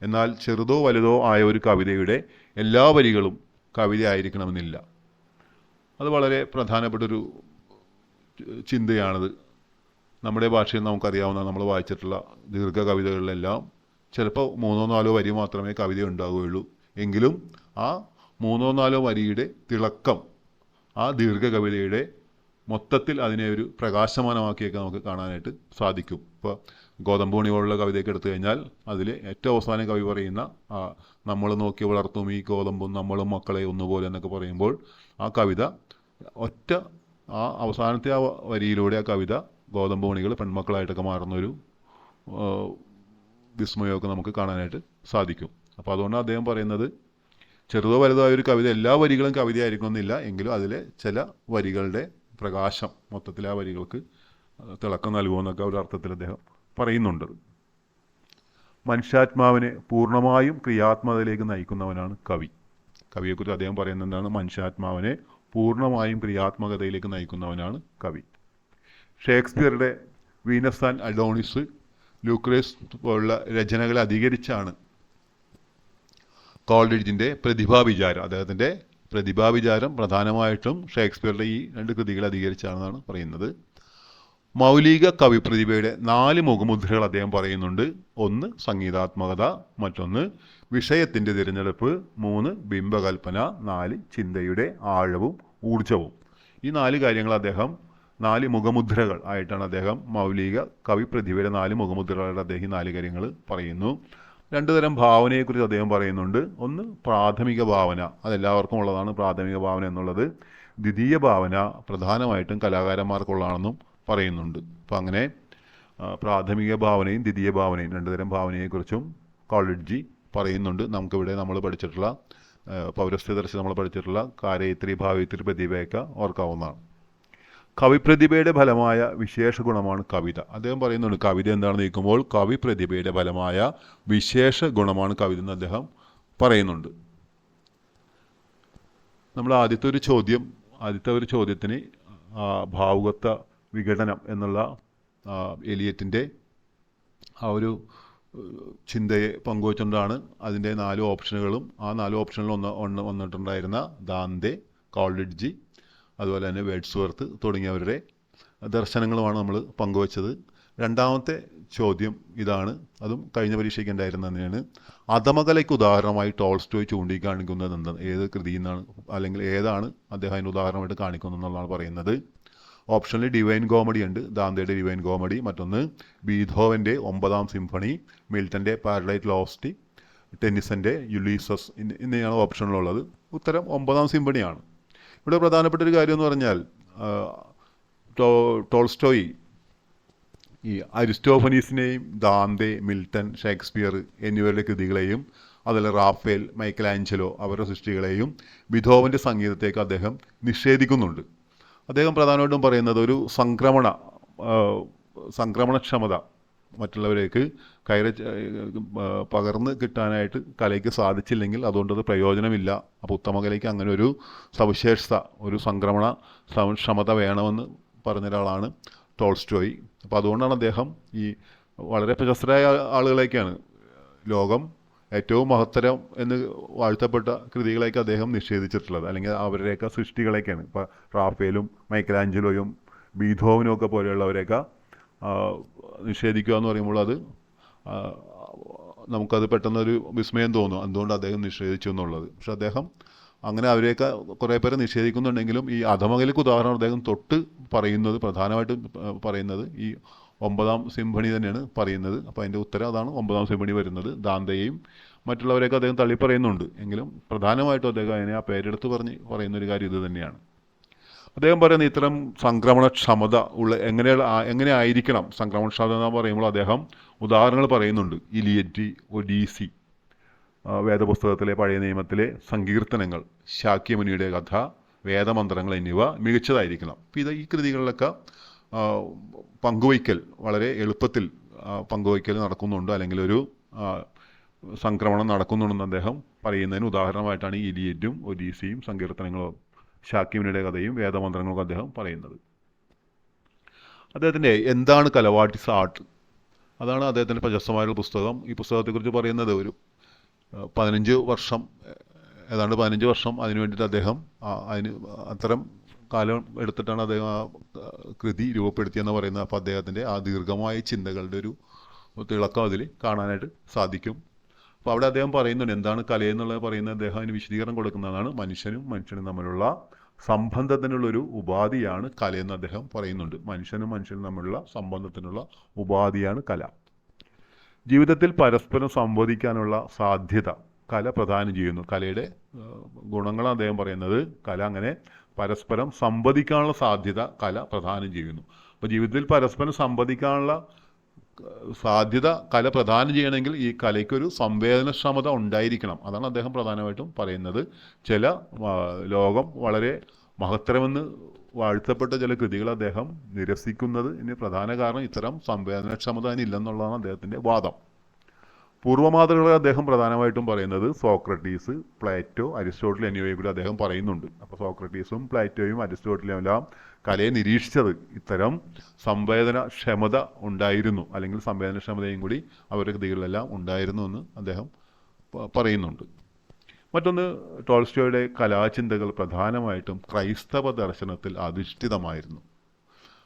[SPEAKER 1] എന്നാൽ ചെറുതോ വലുതോ ആയ ഒരു കവിതയുടെ എല്ലാ വരികളും കവിത ആയിരിക്കണമെന്നില്ല അത് വളരെ പ്രധാനപ്പെട്ടൊരു ചിന്തയാണത്. നമ്മുടെ ഭാഷയിൽ നമുക്കറിയാവുന്ന നമ്മൾ വായിച്ചിട്ടുള്ള ദീർഘ കവിതകളിലെല്ലാം ചിലപ്പോൾ മൂന്നോ നാലോ വരി മാത്രമേ കവിത ഉണ്ടാവുകയുള്ളൂ. എങ്കിലും ആ മൂന്നോ നാലോ വരിയുടെ തിളക്കം ആ ദീർഘ കവിതയുടെ മൊത്തത്തിൽ അതിനെ ഒരു പ്രകാശമാനമാക്കിയൊക്കെ നമുക്ക് കാണാനായിട്ട് സാധിക്കും. ഇപ്പോൾ ഗോതമ്പൂണി പോലുള്ള കവിതയൊക്കെ എടുത്തു കഴിഞ്ഞാൽ അതിൽ ഏറ്റവും അവസാനം കവി പറയുന്ന നമ്മൾ നോക്കി വളർത്തും ഈ ഗോതമ്പും നമ്മളും മക്കളെ ഒന്നുപോലെ എന്നൊക്കെ പറയുമ്പോൾ ആ കവിത ഒറ്റ ആ അവസാനത്തെ ആ വരിയിലൂടെ ആ കവിത ഗോതമ്പൂണികൾ പെൺമക്കളായിട്ടൊക്കെ മാറുന്നൊരു വിസ്മയമൊക്കെ നമുക്ക് കാണാനായിട്ട് സാധിക്കും. അപ്പോൾ അതുകൊണ്ട് അദ്ദേഹം പറയുന്നത് ചെറുതോ വലുതോ ആയ ഒരു കവിത എല്ലാ വരികളും കവിതയായിരിക്കണമെന്നില്ല എങ്കിലും അതിലെ ചില വരികളുടെ പ്രകാശം മൊത്തത്തിൽ ആ വരികൾക്ക് തിളക്കം നൽകുമെന്നൊക്കെ ഒരു അർത്ഥത്തിൽ അദ്ദേഹം പറയുന്നുണ്ട്. മനുഷ്യാത്മാവിനെ പൂർണമായും ക്രിയാത്മകതയിലേക്ക് നയിക്കുന്നവനാണ് കവി. കവിയെക്കുറിച്ച് അദ്ദേഹം പറയുന്നത് എന്താണ്? മനുഷ്യാത്മാവിനെ പൂർണമായും ക്രിയാത്മകതയിലേക്ക് നയിക്കുന്നവനാണ് കവി. ഷേക്സ്പിയറുടെ വീനസ് ആൻഡ് അഡോണിസ് ലൂക്രേസ് പോലുള്ള രചനകളെ അധികരിച്ചാണ് കോൾറിഡ്ജിന്റെ പ്രതിഭാവിചാരം അദ്ദേഹത്തിന്റെ പ്രതിഭാവിചാരം പ്രധാനമായിട്ടും ഷേക്സ്പിയറുടെ ഈ രണ്ട് കൃതികളെ അധികരിച്ചാണെന്നാണ് പറയുന്നത്. മൗലിക കവി പ്രതിഭയുടെ നാല് മുഖമുദ്രകൾ അദ്ദേഹം പറയുന്നുണ്ട്. ഒന്ന് സംഗീതാത്മകത മറ്റൊന്ന് വിഷയത്തിന്റെ തിരഞ്ഞെടുപ്പ് മൂന്ന് ബിംബകൽപ്പന നാല് ചിന്തയുടെ ആഴവും ഊർജവും ഈ നാല് കാര്യങ്ങൾ അദ്ദേഹം നാല് മുഖമുദ്രകൾ ആയിട്ടാണ് അദ്ദേഹം മൗലിക കവി പ്രതിഭയുടെ നാല് മുഖമുദ്രകളുടെ അദ്ദേഹം നാല് കാര്യങ്ങൾ പറയുന്നു. രണ്ടു തരം ഭാവനയെക്കുറിച്ച് അദ്ദേഹം പറയുന്നുണ്ട്. ഒന്ന് പ്രാഥമിക ഭാവന. അതെല്ലാവർക്കും ഉള്ളതാണ് പ്രാഥമിക ഭാവന എന്നുള്ളത്. ദ്വിതീയ ഭാവന പ്രധാനമായിട്ടും കലാകാരന്മാർക്കുള്ളതാണെന്നും പറയുന്നുണ്ട്. അപ്പോൾ അങ്ങനെ പ്രാഥമിക ഭാവനയും ദ്വിതീയ ഭാവനയും രണ്ടുതരം ഭാവനയെക്കുറിച്ചും കോളേജി പറയുന്നുണ്ട്. നമുക്കിവിടെ നമ്മൾ പഠിച്ചിട്ടുള്ള പൗരസ്ത്യ ദർശനം നമ്മൾ പഠിച്ചിട്ടുള്ള കാരയിത്രി ഭാവിത്രി പ്രതിഭയൊക്കെ ഓർക്കാവുന്നതാണ്. കവിപ്രതിഭയുടെ ഫലമായ വിശേഷ ഗുണമാണ് കവിത. അദ്ദേഹം പറയുന്നുണ്ട് കവിത എന്താണെന്ന് കവി പ്രതിഭയുടെ ഫലമായ വിശേഷ ഗുണമാണ് കവിത എന്ന് അദ്ദേഹം പറയുന്നുണ്ട്. നമ്മൾ ആദ്യത്തെ ഒരു ചോദ്യം ആദ്യത്തെ ഒരു ചോദ്യത്തിന് ഭാവുകത്വ വിഘടനം എന്നുള്ള എലിയറ്റിന്റെ ആ ഒരു ചിന്തയെ പങ്കുവച്ചുകൊണ്ടാണ് അതിന്റെ നാല് ഓപ്ഷനുകളും ആ നാല് ഓപ്ഷനിൽ ഒന്ന് ഒന്ന് വന്നിട്ടുണ്ടായിരുന്ന ദാന്തെ കോൾഡിഡ്ജി അതുപോലെ തന്നെ വേഡ്സ്വർത്ത് തുടങ്ങിയവരുടെ ദർശനങ്ങളുമാണ് നമ്മൾ പങ്കുവച്ചത്. രണ്ടാമത്തെ ചോദ്യം ഇതാണ്. അതും കഴിഞ്ഞ പരീക്ഷയ്ക്ക് ഉണ്ടായിരുന്നതിനാണ് അധമകലയ്ക്ക് ഉദാഹരണമായി ടോൾസ്റ്റോയ് ചൂണ്ടിക്കാണിക്കുന്നത് എന്താണ് ഏത് കൃതിയിൽ നിന്നാണ് അല്ലെങ്കിൽ ഏതാണ് അദ്ദേഹം അതിന് ഉദാഹരണമായിട്ട് കാണിക്കുന്നത് എന്നുള്ളതാണ് പറയുന്നത്. ഓപ്ഷനിൽ ഡിവൈൻ കോമഡി ഉണ്ട്. ദാന്തയുടെ ഡിവൈൻ കോമഡി. മറ്റൊന്ന് ബീധോവന്റെ ഒമ്പതാം സിംഫണി മിൽട്ടന്റെ പാരഡൈറ്റ് ലോസ്റ്റി ടെന്നിസന്റെ യുലീസസ് എന്നിവയാണ് ഓപ്ഷനിലുള്ളത് ഉത്തരം ഒമ്പതാം സിംഫണിയാണ്. ഇവിടെ പ്രധാനപ്പെട്ട ഒരു കാര്യം എന്ന് പറഞ്ഞാൽ ടോൾസ്റ്റോയി ഈ അരിസ്റ്റോഫനീസിനെയും ദാന്തെ മിൽട്ടൺ ഷേക്സ്പിയർ എന്നിവരുടെ കൃതികളെയും അതുപോലെ റാഫേൽ മൈക്കൽ ആഞ്ചലോ അവരുടെ സൃഷ്ടികളെയും വിധോവന്റെ സംഗീതത്തേക്ക് അദ്ദേഹം നിഷേധിക്കുന്നുണ്ട്. അദ്ദേഹം പ്രധാനമായിട്ടും പറയുന്നത് ഒരു സംക്രമണ സംക്രമണക്ഷമത മറ്റുള്ളവരേക്ക് കയറി പകർന്ന് കിട്ടാനായിട്ട് കലയ്ക്ക് സാധിച്ചില്ലെങ്കിൽ അതുകൊണ്ട് അത് പ്രയോജനമില്ല. അപ്പോൾ ഉത്തമകലയ്ക്ക് അങ്ങനെ ഒരു സവിശേഷത ഒരു സംക്രമണ ക്ഷമത വേണമെന്ന് പറഞ്ഞ ഒരാളാണ് ടോൾസ്റ്റോയ്. അപ്പോൾ അതുകൊണ്ടാണ് അദ്ദേഹം ഈ വളരെ പ്രശസ്തരായ ആളുകളേക്കാണ് ലോകം ഏറ്റവും മഹത്തരം എന്ന് വാഴ്ത്തപ്പെട്ട കൃതികളേക്ക് അദ്ദേഹം നിഷേധിച്ചിട്ടുള്ളത്. അല്ലെങ്കിൽ അവരുടെയൊക്കെ സൃഷ്ടികളേക്കാണ് ഇപ്പോൾ റാഫേലും മൈക്കലാഞ്ചലോയും ബീധോവിനും ഒക്കെ പോലെയുള്ളവരെയൊക്കെ നിഷേധിക്കുക എന്ന് പറയുമ്പോൾ അത് നമുക്കത് പെട്ടെന്നൊരു വിസ്മയം തോന്നും. എന്തുകൊണ്ട് അദ്ദേഹം നിഷേധിച്ചു എന്നുള്ളത്. പക്ഷെ അദ്ദേഹം അങ്ങനെ അവരെയൊക്കെ കുറേ പേരെ നിഷേധിക്കുന്നുണ്ടെങ്കിലും ഈ അധമകലിക്ക് ഉദാഹരണം അദ്ദേഹം തൊട്ട് പറയുന്നത് പ്രധാനമായിട്ടും പറയുന്നത് ഈ ഒമ്പതാം സിംഫണി തന്നെയാണ് പറയുന്നത്. അപ്പോൾ അതിന്റെ ഉത്തരം അതാണ് ഒമ്പതാം സിംഫണി വരുന്നത്. ദാന്തയെയും മറ്റുള്ളവരെയൊക്കെ അദ്ദേഹം തള്ളി പറയുന്നുണ്ട്. എങ്കിലും പ്രധാനമായിട്ടും അദ്ദേഹം അതിനെ ആ പേരെടുത്ത് പറഞ്ഞ് പറയുന്നൊരു കാര്യം ഇത് തന്നെയാണ്. അദ്ദേഹം പറയുന്നത് ഇത്തരം സംക്രമണക്ഷമത ഉള്ള എങ്ങനെയുള്ള എങ്ങനെ ആയിരിക്കണം സംക്രമണക്ഷമത എന്ന് പറയുമ്പോൾ അദ്ദേഹം ഉദാഹരണങ്ങൾ പറയുന്നുണ്ട്. ഇലിയറ്റി ഒഡീസി വേദപുസ്തകത്തിലെ പഴയ നിയമത്തിലെ സങ്കീർത്തനങ്ങൾ ശാക്യമുനിയുടെ കഥ വേദമന്ത്രങ്ങൾ എന്നിവ മികച്ചതായിരിക്കണം. ഇത് ഈ കൃതികളിലൊക്കെ പങ്കുവയ്ക്കൽ വളരെ എളുപ്പത്തിൽ പങ്കുവയ്ക്കൽ നടക്കുന്നുണ്ട്. അല്ലെങ്കിൽ ഒരു സംക്രമണം നടക്കുന്നുണ്ടെന്ന് അദ്ദേഹം പറയുന്നതിന് ഉദാഹരണമായിട്ടാണ് ഇലിയറ്റും ഒഡീസിയും സങ്കീർത്തനങ്ങളും ഷാക്കിമിനിയുടെ കഥയും വേദമന്ത്രങ്ങളും അദ്ദേഹം പറയുന്നത്. അദ്ദേഹത്തിന്റെ എന്താണ് കലവാട്ടിസ് ആർട്ട്? അതാണ് അദ്ദേഹത്തിന്റെ പ്രശസ്തമായ പുസ്തകം. ഈ പുസ്തകത്തെക്കുറിച്ച് പറയുന്നത് ഒരു പതിനഞ്ച് വർഷം ഏതാണ്ട് പതിനഞ്ച് വർഷം അതിനു വേണ്ടിയിട്ട് അദ്ദേഹം അതിന് അത്തരം കാലം എടുത്തിട്ടാണ് അദ്ദേഹം ആ കൃതി രൂപപ്പെടുത്തിയെന്ന് പറയുന്നത്. അപ്പോൾ അദ്ദേഹത്തിന്റെ ആ ദീർഘമായ ചിന്തകളുടെ ഒരു തിളക്കം അതിൽ കാണാനായിട്ട് സാധിക്കും. അപ്പോൾ അവിടെ അദ്ദേഹം പറയുന്നുണ്ട് എന്താണ് കലയെന്നുള്ളത് പറയുന്നത്? അദ്ദേഹം അതിന് വിശദീകരണം കൊടുക്കുന്നതാണ്. മനുഷ്യനും മനുഷ്യനും തമ്മിലുള്ള സംബന്ധത്തിനുള്ളൊരു ഉപാധിയാണ് കലയെന്ന് അദ്ദേഹം പറയുന്നുണ്ട്. മനുഷ്യനും മനുഷ്യനും തമ്മിലുള്ള സംബന്ധത്തിനുള്ള ഉപാധിയാണ് കല. ജീവിതത്തിൽ പരസ്പരം സംവദിക്കാനുള്ള സാധ്യത കല പ്രദാനം ചെയ്യുന്നു. കലയുടെ ഗുണങ്ങളാണ് അദ്ദേഹം പറയുന്നത്. കല അങ്ങനെ പരസ്പരം സംവദിക്കാനുള്ള സാധ്യത കല പ്രദാനം ചെയ്യുന്നു. അപ്പോൾ ജീവിതത്തിൽ പരസ്പരം സംവദിക്കാനുള്ള സാധ്യത കല പ്രദാനം ചെയ്യണമെങ്കിൽ ഈ കലയ്ക്കൊരു സംവേദനക്ഷമത ഉണ്ടായിരിക്കണം. അതാണ് അദ്ദേഹം പ്രധാനമായിട്ടും പറയുന്നത്. ചില ലോകം വളരെ മഹത്തരമെന്ന് വാഴ്ത്തപ്പെട്ട ചില കൃതികൾ അദ്ദേഹം നിരസിക്കുന്നത് ഇനി പ്രധാന കാരണം ഇത്തരം സംവേദനക്ഷമത അതിനില്ലെന്നുള്ളതാണ് അദ്ദേഹത്തിന്റെ വാദം. പൂർവമാതൃകളെ അദ്ദേഹം പ്രധാനമായിട്ടും പറയുന്നത് സോക്രട്ടീസ് പ്ലാറ്റോ അരിസ്റ്റോട്ടിൽ എന്നിവയെ കൂടി അദ്ദേഹം പറയുന്നുണ്ട്. അപ്പോൾ സോക്രട്ടീസും പ്ലാറ്റോയും അരിസ്റ്റോട്ടിലും എല്ലാം കലയെ നിരീക്ഷിച്ചത് ഇത്തരം സംവേദനക്ഷമത ഉണ്ടായിരുന്നു. അല്ലെങ്കിൽ സംവേദനക്ഷമതയും കൂടി അവരുടെ കൃതികളിലെല്ലാം ഉണ്ടായിരുന്നു എന്ന് അദ്ദേഹം പറയുന്നുണ്ട്. മറ്റൊന്ന് ടോൾസ്റ്റോയുടെ കലാചിന്തകൾ പ്രധാനമായിട്ടും ക്രൈസ്തവ ദർശനത്തിൽ അധിഷ്ഠിതമായിരുന്നു.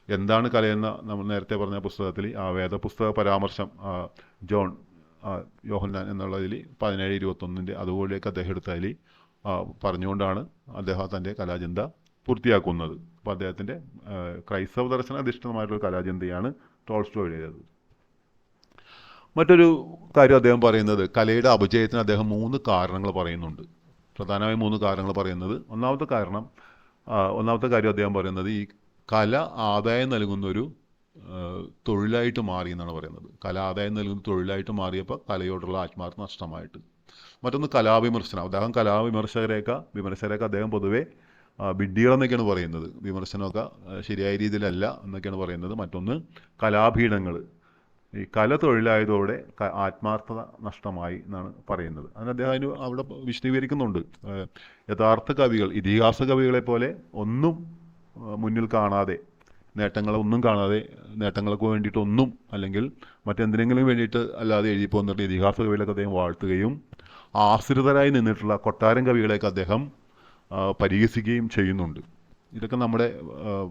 [SPEAKER 1] എന്താണ് കലയെന്ന നമ്മൾ നേരത്തെ പറഞ്ഞ പുസ്തകത്തിൽ ആ വേദപുസ്തക പരാമർശം ജോൺ യോഹന്നാൻ എന്നുള്ളതിൽ പതിനേഴ് ഇരുപത്തൊന്നിന്റെ അതുപോലെയൊക്കെ അദ്ദേഹം എടുത്തതിൽ പറഞ്ഞുകൊണ്ടാണ് അദ്ദേഹം തന്റെ കലാചിന്ത പൂർത്തിയാക്കുന്നത്. അപ്പോൾ അദ്ദേഹത്തിന്റെ ക്രൈസ്തവ ദർശന അധിഷ്ഠിതമായിട്ടുള്ള കലാചിന്തയാണ് ടോൾസ്റ്റോ എഴുതിയത് മറ്റൊരു കാര്യം അദ്ദേഹം പറയുന്നത് കലയുടെ അപജയത്തിന് അദ്ദേഹം മൂന്ന് കാരണങ്ങൾ പറയുന്നുണ്ട്. പ്രധാനമായും മൂന്ന് കാരണങ്ങൾ പറയുന്നത്. ഒന്നാമത്തെ കാരണം ഒന്നാമത്തെ കാര്യം അദ്ദേഹം പറയുന്നത് ഈ കല ആദായം നൽകുന്നൊരു തൊഴിലായിട്ട് മാറി എന്നാണ് പറയുന്നത്. കല ആദായം നൽകുന്ന തൊഴിലായിട്ട് മാറിയപ്പോൾ കലയോടുള്ള ആത്മാർത്ഥ നഷ്ടമായിട്ട്. മറ്റൊന്ന് കലാവിമർശനം. അദ്ദേഹം കലാവിമർശകരെയൊക്കെ വിമർശകരെയൊക്കെ അദ്ദേഹം പൊതുവേ വിഡ്ഢികളെന്നൊക്കെയാണ് പറയുന്നത്. വിമർശനമൊക്കെ ശരിയായ രീതിയിലല്ല എന്നൊക്കെയാണ് പറയുന്നത്. മറ്റൊന്ന് കലാപീഠങ്ങൾ ഈ കല തൊഴിലായതോടെ ആത്മാർത്ഥത നഷ്ടമായി എന്നാണ് പറയുന്നത്. അതിന് അദ്ദേഹം അതിന് അവിടെ വിശദീകരിക്കുന്നുണ്ട്. യഥാർത്ഥ കവികൾ ഇതിഹാസ കവികളെ പോലെ ഒന്നും മുന്നിൽ കാണാതെ നേട്ടങ്ങളൊന്നും കാണാതെ നേട്ടങ്ങൾക്ക് വേണ്ടിയിട്ടൊന്നും അല്ലെങ്കിൽ മറ്റെന്തിനെങ്കിലും വേണ്ടിയിട്ട് അല്ലാതെ എഴുതി പോകുന്ന ഇതിഹാസ കവികളൊക്കെ അദ്ദേഹം വാഴ്ത്തുകയും ആശ്രിതരായി നിന്നിട്ടുള്ള കൊട്ടാരം കവികളെയൊക്കെ അദ്ദേഹം പരിഹസിക്കുകയും ചെയ്യുന്നുണ്ട്. ഇതൊക്കെ നമ്മുടെ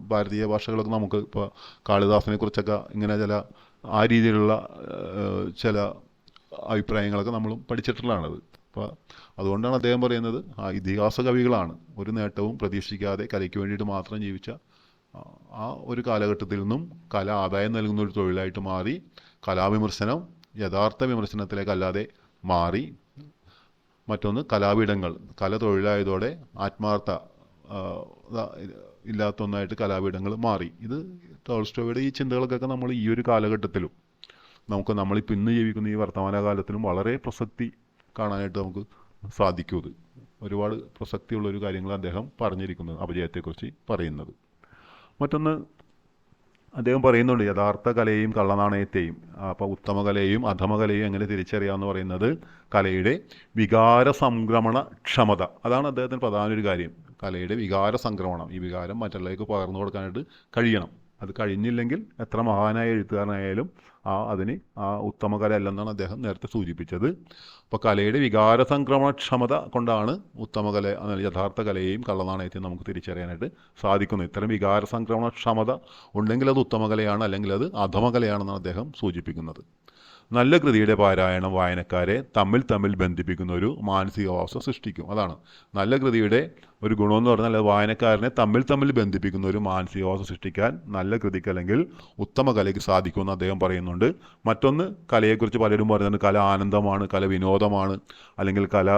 [SPEAKER 1] ഭാരതീയ ഭാഷകളൊക്കെ നമുക്ക് ഇപ്പോൾ കാളിദാസനെ കുറിച്ചൊക്കെ ഇങ്ങനെ ചില ആ രീതിയിലുള്ള ചില അഭിപ്രായങ്ങളൊക്കെ നമ്മളും പഠിച്ചിട്ടുള്ളതാണത്. അപ്പോൾ അതുകൊണ്ടാണ് അദ്ദേഹം പറയുന്നത് ആ ഇതിഹാസ കവികളാണ് ഒരു നേട്ടവും പ്രതീക്ഷിക്കാതെ കലയ്ക്ക് വേണ്ടിയിട്ട് മാത്രം ജീവിച്ച ആ- ഒരു കാലഘട്ടത്തിൽ നിന്നും കല ആദായം നൽകുന്ന ഒരു തൊഴിലായിട്ട് മാറി കലാവിമർശനം യഥാർത്ഥ വിമർശനത്തിലേക്ക് അല്ലാതെ മാറി. മറ്റൊന്ന് കലാപീഠങ്ങൾ. കല തൊഴിലായതോടെ ആത്മാർത്ഥ ഇല്ലാത്ത ഒന്നായിട്ട് കലാപീഠങ്ങൾ മാറി. ഇത് ടോൾസ്റ്റോയുടെ ഈ ചിന്തകൾക്കൊക്കെ നമ്മൾ ഈ ഒരു കാലഘട്ടത്തിലും നമുക്ക് നമ്മളിപ്പോൾ ഇന്ന് ജീവിക്കുന്ന ഈ വർത്തമാന കാലത്തിലും വളരെ പ്രസക്തി കാണാനായിട്ട് നമുക്ക് സാധിക്കും ഇത്. ഒരുപാട് പ്രസക്തിയുള്ള ഒരു കാര്യങ്ങൾ അദ്ദേഹം പറഞ്ഞിരിക്കുന്നത് അപജയത്തെക്കുറിച്ച് പറയുന്നത്. മറ്റൊന്ന് അദ്ദേഹം പറയുന്നുണ്ട് യഥാർത്ഥ കലയെയും കള്ളനാണയത്തെയും അപ്പോൾ ഉത്തമകലയെയും കലയെയും അധമ കലയെയും എങ്ങനെ തിരിച്ചറിയാമെന്ന് പറയുന്നത് കലയുടെ വികാര സംക്രമണ ക്ഷമത. അതാണ് അദ്ദേഹത്തിന് പ്രധാന ഒരു കാര്യം. കലയുടെ വികാര സംക്രമണം ഈ വികാരം മറ്റുള്ളവർക്ക് പകർന്നു കൊടുക്കാനായിട്ട് കഴിയണം. അത് കഴിഞ്ഞില്ലെങ്കിൽ എത്ര മഹാനായ എഴുത്തുകാരനായാലും ആ അതിന് ആ ഉത്തമ കല അല്ലെന്നാണ് അദ്ദേഹം നേരത്തെ സൂചിപ്പിച്ചത്. അപ്പോൾ കലയുടെ വികാര സംക്രമണക്ഷമത കൊണ്ടാണ് ഉത്തമ കല യഥാർത്ഥ കലയെയും കള്ളനാണയത്തെയും നമുക്ക് തിരിച്ചറിയാനായിട്ട് സാധിക്കുന്നത്. ഇത്തരം വികാര സംക്രമണക്ഷമത ഉണ്ടെങ്കിൽ അത് ഉത്തമ കലയാണ് അല്ലെങ്കിൽ അത് അധമ കലയാണെന്നാണ് അദ്ദേഹം സൂചിപ്പിക്കുന്നത്. നല്ല കൃതിയുടെ പാരായണം വായനക്കാരെ തമ്മിൽ തമ്മിൽ ബന്ധിപ്പിക്കുന്ന ഒരു മാനസികാവസ്ഥ സൃഷ്ടിക്കും. അതാണ്. നല്ല കൃതിയുടെ ഒരു ഗുണമെന്ന് പറഞ്ഞാൽ വായനക്കാരനെ തമ്മിൽ തമ്മിൽ ബന്ധിപ്പിക്കുന്ന ഒരു മാനസികാവസ്ഥ സൃഷ്ടിക്കാൻ നല്ല കൃതിക്ക് അല്ലെങ്കിൽ ഉത്തമ കലയ്ക്ക് സാധിക്കുമെന്ന് അദ്ദേഹം പറയുന്നുണ്ട്. മറ്റൊന്ന് കലയെക്കുറിച്ച് പലരും പറയുന്നുണ്ട്. കല ആനന്ദമാണ് കല വിനോദമാണ് അല്ലെങ്കിൽ കല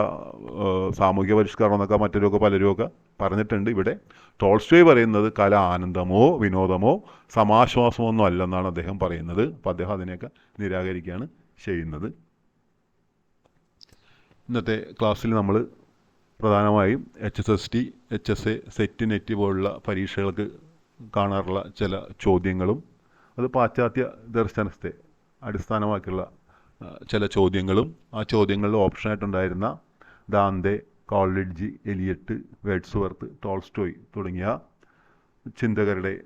[SPEAKER 1] സാമൂഹ്യ പരിഷ്കരണം എന്നൊക്കെ മറ്റൊരുമൊക്കെ പലരുമൊക്കെ പറഞ്ഞിട്ടുണ്ട് ഇവിടെ. ടോൾസ്റ്റോയ് പറയുന്നത് കല ആനന്ദമോ വിനോദമോ സമാശ്വാസമോ ഒന്നും അല്ലെന്നാണ് അദ്ദേഹം പറയുന്നത്. അപ്പോൾ അദ്ദേഹം അതിനെയൊക്കെ നിരാകരിക്കുകയാണ് ചെയ്യുന്നത്. ഇന്നത്തെ ക്ലാസ്സിൽ നമ്മൾ പ്രധാനമായും H S S T H S A SET NET പോലുള്ള പരീക്ഷകൾക്ക് കാണാറുള്ള ചില ചോദ്യങ്ങളും അത് പാശ്ചാത്യ ദർശനത്തെ അടിസ്ഥാനമാക്കിയുള്ള ചില ചോദ്യങ്ങളും ആ ചോദ്യങ്ങളിൽ ഓപ്ഷനായിട്ടുണ്ടായിരുന്ന Dante Coleridge Eliot Wordsworth Tolstoy തുടങ്ങിയ ചിന്തകരുടെ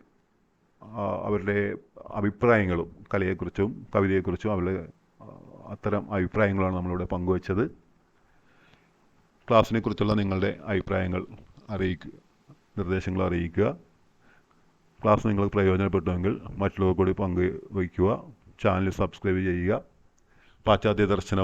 [SPEAKER 1] അവരുടെ അഭിപ്രായങ്ങളും കലയെക്കുറിച്ചും കവിതയെക്കുറിച്ചും അവരുടെ അത്തരം അഭിപ്രായങ്ങളാണ് നമ്മളിവിടെ പങ്കുവച്ചത്. ക്ലാസ്സിനെ കുറിച്ചുള്ള നിങ്ങളുടെ അഭിപ്രായങ്ങൾ അറിയിക്കുക നിർദ്ദേശങ്ങൾ അറിയിക്കുക. ക്ലാസ് നിങ്ങൾക്ക് പ്രയോജനപ്പെട്ടുവെങ്കിൽ മറ്റുള്ളവർ കൂടി പങ്കുവയ്ക്കുക. ചാനൽ സബ്സ്ക്രൈബ് ചെയ്യുക. പാശ്ചാത്യ ദർശന